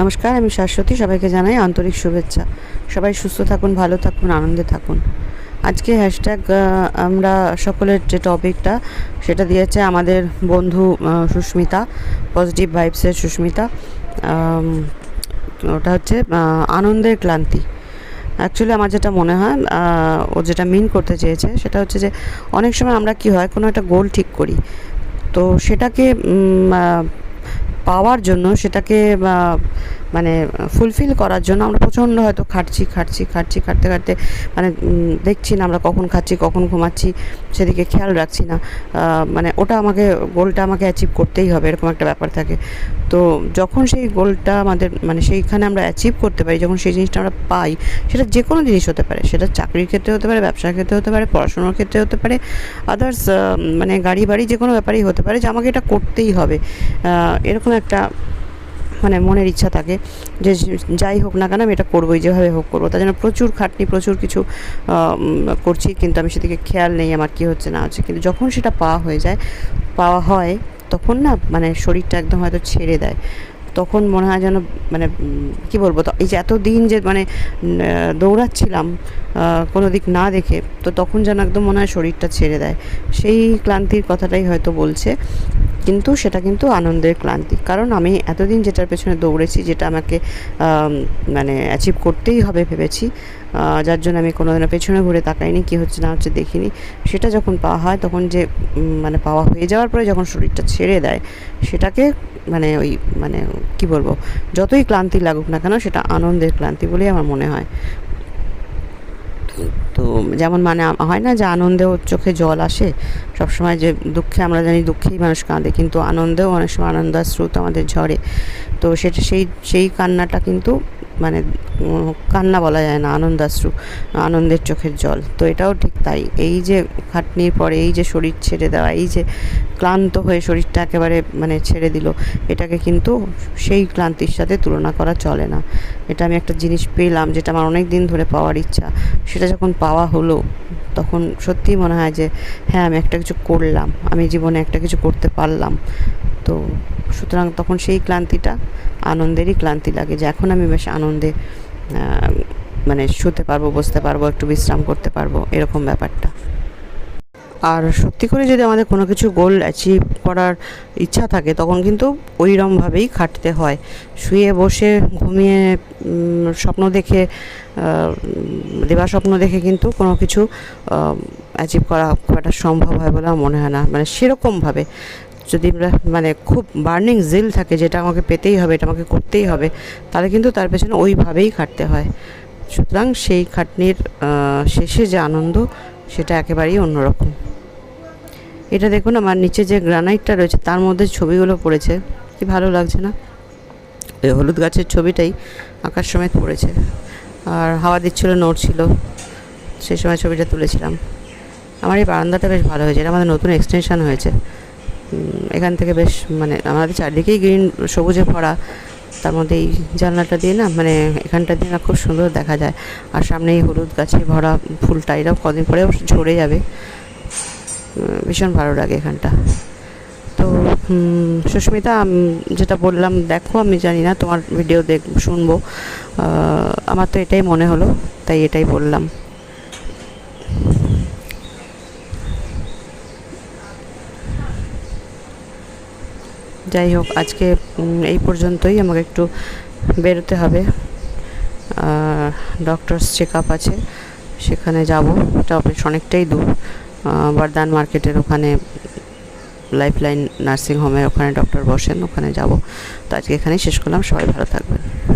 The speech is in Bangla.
নমস্কার, আমি শাশ্বতী, সবাইকে জানাই আন্তরিক শুভেচ্ছা। সবাই সুস্থ থাকুন, ভালো থাকুন, আনন্দে থাকুন। আজকে হ্যাশট্যাগ আমরা সকলের যে টপিকটা সেটা দিয়েছে আমাদের বন্ধু সুস্মিতা পজিটিভ ভাইবসের সুস্মিতা। ওটা হচ্ছে আনন্দের ক্লান্তি। অ্যাকচুয়ালি আমার যেটা মনে হয় ও যেটা মিন করতে চেয়েছে, সেটা হচ্ছে যে, অনেক সময় আমরা কি হয়, কোনো একটা গোল ঠিক করি। তো সেটাকে পাওয়ার জন্য সেটাকে মানে ফুলফিল করার জন্য আমরা প্রচণ্ড হয়তো খাটছি খাটছি খাটছি, খাটতে খাটতে মানে দেখছি না আমরা কখন খাচ্ছি, কখন ঘুমাচ্ছি, সেদিকে খেয়াল রাখছি না। মানে ওটা আমাকে গোলটা আমাকে অ্যাচিভ করতেই হবে, এরকম একটা ব্যাপার থাকে। তো যখন সেই গোলটা আমাদের মানে সেইখানে আমরা অ্যাচিভ করতে পারি, যখন সেই জিনিসটা আমরা পাই, সেটা যে কোনো জিনিস হতে পারে, সেটা চাকরির ক্ষেত্রে হতে পারে, ব্যবসার ক্ষেত্রে হতে পারে, পড়াশোনার ক্ষেত্রে হতে পারে আদার্স মানে গাড়ি বাড়ি যে কোনো ব্যাপারেই হতে পারে যে আমাকে এটা করতেই হবে। এরকম একটা মানে মনের ইচ্ছা থাকে যে যাই হোক না কেন আমি এটা করবোই, যেভাবে হোক করব। তার জন্য প্রচুর খাটনি, প্রচুর কিছু করছি, কিন্তু আমি সেদিকে খেয়াল নেই আমার কী হচ্ছে, না হচ্ছে। কিন্তু যখন সেটা পাওয়া হয়ে যায় পাওয়া হয়, তখন না মানে শরীরটা একদম হয়তো ছেড়ে দেয়। তখন মনে হয় যেন মানে কি বলব, তো, এই যে এতদিন যে মানে দৌড়াচ্ছিলাম কোনো দিক না দেখে, তো তখন যেন একদম মনে হয় শরীরটা ছেড়ে দেয়। সেই ক্লান্তির কথাটাই হয়তো বলছে, কিন্তু সেটা কিন্তু আনন্দের ক্লান্তি। কারণ আমি এতদিন যেটার পেছনে দৌড়েছি, যেটা আমাকে মানে অ্যাচিভ করতেই হবে ভেবেছি যার জন্য আমি কোনো দিনও পেছনে ঘুরে তাকাইনি, কী হচ্ছে না হচ্ছে দেখিনি। সেটা যখন পাওয়া হয়, তখন যে মানে পাওয়া হয়ে যাওয়ার পরে যখন শরীরটা ছেড়ে দেয়, সেটাকে মানে ওই মানে কি বলব, যতই ক্লান্তি লাগুক না কেন সেটা আনন্দের ক্লান্তি বলেই আমার মনে হয়। তো যেমন মানে হয় না যে আনন্দেও চোখে জল আসে সবসময় যে দুঃখে, আমরা জানি দুঃখেই মানুষ কাঁদে, কিন্তু আনন্দেও অনেক সময় আনন্দাশ্রুত আমাদের ঝরে। তো সেটা, সেই সেই কান্নাটা কিন্তু মানে কান্না বলা যায় না, আনন্দাশ্রু, আনন্দের চোখের জল। তো এটাও ঠিক তাই। এই যে খাটনির পরে, এই যে শরীর ছেড়ে দেওয়া, এই যে ক্লান্ত হয়ে শরীরটা একেবারে মানে ছেড়ে দিল, এটাকে কিন্তু সেই ক্লান্তির সাথে তুলনা করা চলে না। এটা আমি একটা জিনিস পেলাম, যেটা আমার অনেক দিন ধরে পাওয়ার ইচ্ছা। সেটা যখন পাওয়া হলো তখন সত্যিই মনে হয় যে হ্যাঁ আমি একটা কিছু করলাম, আমি জীবনে একটা কিছু করতে পারলাম। তো সুতরাং তখন সেই ক্লান্তিটা, আনন্দেরই ক্লান্তি লাগে যে, এখন আমি বেশ আনন্দে মানে শুতে পারব, বসতে পারব, একটু বিশ্রাম করতে পারব, এরকম ব্যাপারটা। আর সত্যি করে যদি আমাদের কোনো কিছু গোল অ্যাচিভ করার ইচ্ছা থাকে, তখন কিন্তু ওইরমভাবেই খাটতে হয়। শুয়ে বসে ঘুমিয়ে স্বপ্ন দেখে দেবা স্বপ্ন দেখে কিন্তু কোনো কিছু অ্যাচিভ করা খুব একটা সম্ভব হয় বলে মনে হয় না। মানে সেরকমভাবে। যদি মানে খুব বার্নিং জিল থাকে, যেটা আমাকে পেতেই হবে, এটা আমাকে করতেই হবে, তাহলে কিন্তু তার পেছনে ওইভাবেই খাটতে হয়। সুতরাং সেই খাটনির শেষে যে আনন্দ, সেটা একেবারেই অন্যরকম। এটা দেখুন, আমার নিচে যে গ্রানাইটটা রয়েছে, তার মধ্যে ছবিগুলো পড়েছে। কি ভালো লাগছে না? ওই হলুদ গাছের ছবিটাই আকাশ সমেত পড়েছে। আর হাওয়া দিচ্ছিল নড়ছিল সেই সময় ছবিটা তুলেছিলাম। আমার এই বারান্দাটা বেশ ভালো হয়েছে, এটা আমাদের নতুন এক্সটেনশন হয়েছে। এখান থেকে বেশ মানে আমাদের চারদিকেই গ্রিন সবুজে ভরা। তার মধ্যে এই জানলাটা দিয়ে না মানে এখানটা দিয়ে না খুব সুন্দর দেখা যায়। আর সামনে এই হলুদ গাছে ভরা ফুলটা, এটাও কদিন পরে অবশ্য ঝরে যাবে। ভীষণ ভালো লাগে এখানটা। তো সুস্মিতা যেটা বললাম, দেখো, আমি জানি না, তোমার ভিডিও দেখ, শুনব। আমার তো এটাই মনে হলো, তাই এটাই বললাম। যাই হোক, আজকে এই পর্যন্তই আমাকে একটু বেরোতে হবে। ডক্টরস চেক আপ আছে, সেখানে যাব। এটা অনেকটাই দূর। বর্দান মার্কেটের ওখানে লাইফলাইন নার্সিং হোমের ওখানে ডক্টর বসেন, ওখানে যাব। তো আজকে এখানেই শেষ করলাম, সবাই ভালো থাকবেন।